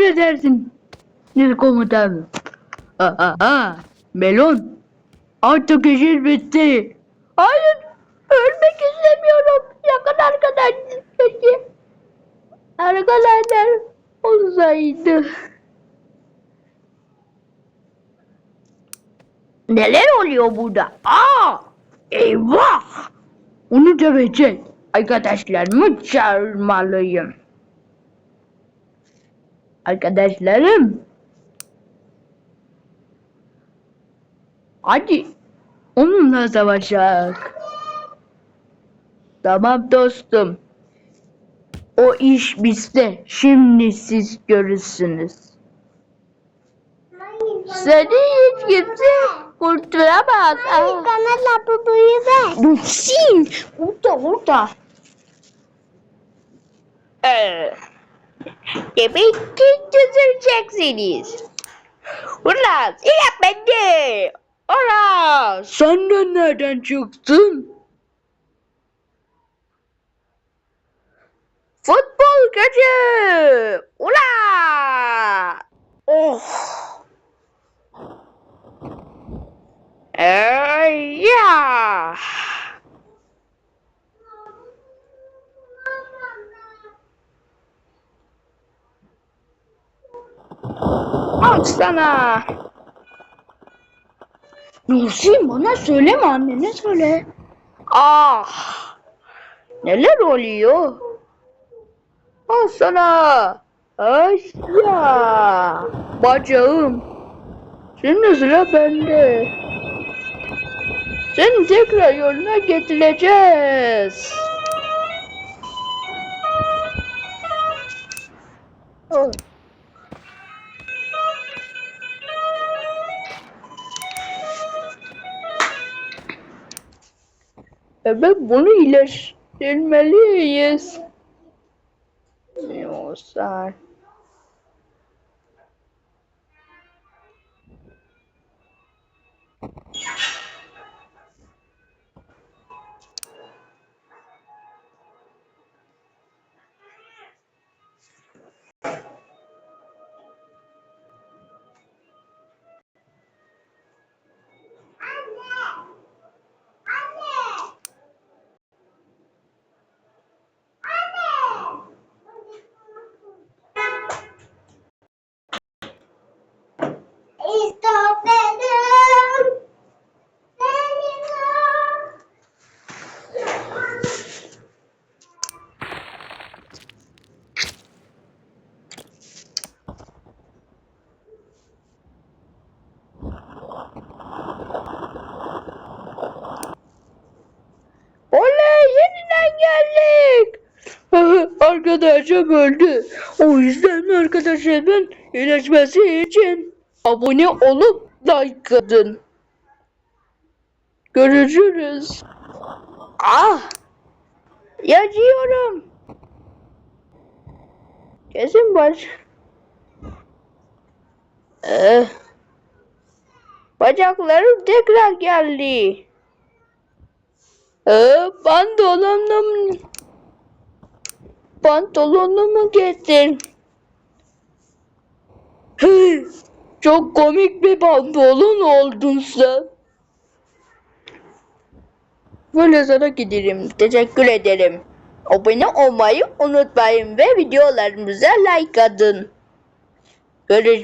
Emredersin. Ne komutanım. Aa, melon. Artık işin bitti. Hayır. Ölmek istemiyorum. Yakın arkadaşlık peki. Arkadaşlar olsaydı. Neler oluyor burada? Aa! Eyvah! Onu dövecek. Arkadaşlarımı çağırmalıyım. Arkadaşlarım. Hadi. Onunla savaşak. Tamam dostum. O iş bizde. Şimdi siz görürsünüz. Seni hiç kimse kurtaramaz. Ay, Ah. bana labubuyu ver. Dursun. Orada orada. Ee, demek ki çözüleceksiniz. Ulan silah bende. Ora. Sen de nereden çıktın? Futbol gücü. Ula. Oh. Ey ya. Al sana. Nursin bana söyleme annene söyle. Ah. Neler oluyor? Al sana. Aşya. Bacağım. Şimdi sıra bende. Seni tekrar yoluna getireceğiz. Oh. Evet bunu iyileştirmeliyiz. Yoksa... Arkadaşım öldü. O yüzden arkadaşımın iyileşmesi için abone olup like atın. Görüşürüz. Ah! Yaşıyorum. Kesin baş. Eh. Bacaklarım tekrar geldi. Ee, pantolonumu pantolonumu getir. Çok komik bir pantolon oldun sen. Böyle sana giderim. Teşekkür ederim. Abone olmayı unutmayın ve videolarımıza like atın. Görüşürüz.